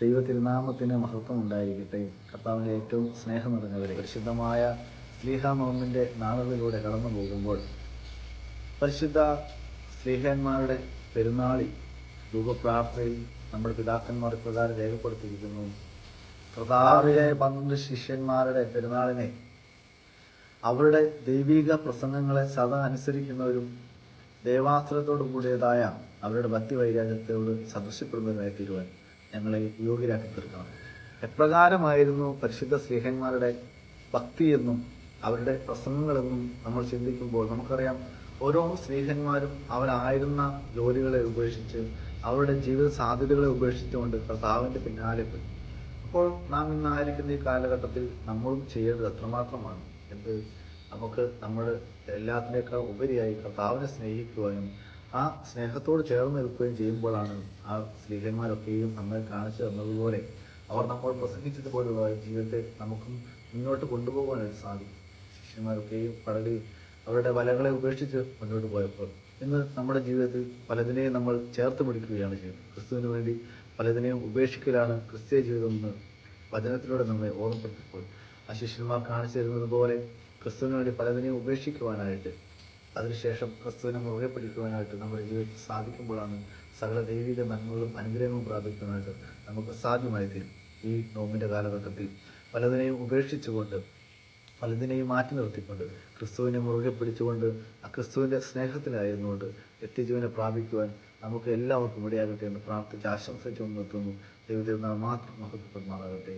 ദൈവ തിരുനാമത്തിന് മഹത്വം ഉണ്ടായിരിക്കട്ടെ കർത്താവിന്റെ ഏറ്റവും സ്നേഹം നിറഞ്ഞവരെ പരിശുദ്ധമായ സ്ലീഹ നോമിന്റെ നാളുകളിലൂടെ കടന്നു പോകുമ്പോൾ പരിശുദ്ധ സ്ലീഹന്മാരുടെ പെരുന്നാളിൽ രൂപപ്രാർത്ഥനയിൽ നമ്മുടെ പിതാക്കന്മാർ പ്രകാരം രേഖപ്പെടുത്തിയിരിക്കുന്നു. കർത്താവിലെ പന്ത്രണ്ട് ശിഷ്യന്മാരുടെ പെരുന്നാളിനെ അവരുടെ ദൈവിക പ്രസംഗങ്ങളെ സദാ അനുസരിക്കുന്നവരും ദൈവാസ്ത്രത്തോടു കൂടിയതായ അവരുടെ ഭക്തി വൈരാഗ്യത്തോട് സദൃശ്യപ്പെടുന്നവരായി തീരുവാൻ ഞങ്ങളെ യോഗ്യരാക്കി തീർക്കണം. എപ്രകാരമായിരുന്നു പരിശുദ്ധ സ്നേഹന്മാരുടെ ഭക്തിയെന്നും അവരുടെ പ്രസംഗങ്ങളെന്നും നമ്മൾ ചിന്തിക്കുമ്പോൾ നമുക്കറിയാം ഓരോ സ്നേഹന്മാരും അവരായിരുന്ന ജോലികളെ ഉപേക്ഷിച്ച് അവരുടെ ജീവിത സാധ്യതകളെ ഉപേക്ഷിച്ചുകൊണ്ട് കർത്താവിന്റെ പിന്നാലെ പോയി. അപ്പോൾ നാം ഇന്നായിരിക്കുന്ന ഈ കാലഘട്ടത്തിൽ നമ്മളും ചെയ്യേണ്ടത് എത്രമാത്രമാണ് എന്ത്? നമുക്ക് നമ്മൾ എല്ലാത്തിനേക്കാൾ ഉപരിയായി കർത്താവിനെ സ്നേഹിക്കുവാനും ആ സ്നേഹത്തോട് ചേർന്ന് നിൽക്കുകയും ചെയ്യുമ്പോഴാണ് ആ സ്ത്രീകന്മാരൊക്കെയും നമ്മൾ കാണിച്ചു തന്നതുപോലെ അവർ നമ്മൾ പ്രസംഗിച്ചതുപോലുള്ള ജീവിതത്തെ നമുക്കും മുന്നോട്ട് കൊണ്ടുപോകാനായിട്ട് സാധിക്കും. ശിഷ്യന്മാരൊക്കെയും പടലി അവരുടെ വലകളെ ഉപേക്ഷിച്ച് മുന്നോട്ട് പോയപ്പോൾ ഇന്ന് നമ്മുടെ ജീവിതത്തിൽ പലതിനെയും നമ്മൾ ചേർത്ത് പിടിക്കുകയാണ് ചെയ്യുന്നത്. ക്രിസ്തുവിന് വേണ്ടി പലതിനെയും ഉപേക്ഷിക്കലാണ് ക്രിസ്തീയ ജീവിതം എന്ന് വചനത്തിലൂടെ നമ്മെ ഓർമ്മപ്പെടുത്തിപ്പോൾ ആ ശിഷ്യന്മാർ കാണിച്ചു തരുന്നത് പോലെ ക്രിസ്തുവിന് വേണ്ടി പലതിനെയും ഉപേക്ഷിക്കുവാനായിട്ട് അതിനുശേഷം ക്രിസ്തുവിനെ മുറുകെ പിടിക്കുവാനായിട്ട് നമ്മുടെ ജീവിതത്തിൽ സാധിക്കുമ്പോഴാണ് സകല ദൈവിക നന്മകളും അനുഗ്രഹങ്ങളും പ്രാപിക്കുവാനായിട്ട് നമുക്ക് സാധ്യമായി തീരും ഈ നോമ്പിന്റെ കാലഘട്ടത്തിൽ. പലതിനെയും ഉപേക്ഷിച്ചുകൊണ്ട് പലതിനെയും മാറ്റി നിർത്തിക്കൊണ്ട് ക്രിസ്തുവിനെ മുറുകെ പിടിച്ചുകൊണ്ട് ആ ക്രിസ്തുവിന്റെ സ്നേഹത്തിലായിരുന്നുകൊണ്ട് നിത്യജീവനെ പ്രാപിക്കുവാൻ നമുക്ക് എല്ലാവർക്കും ഇടയാകട്ടെ എന്ന് പ്രാർത്ഥിച്ച് ആശംസിച്ചുകൊണ്ട് നിർത്തുന്നു. നാം മാത്രം മഹത്വപ്പെടുമാറാകട്ടെ.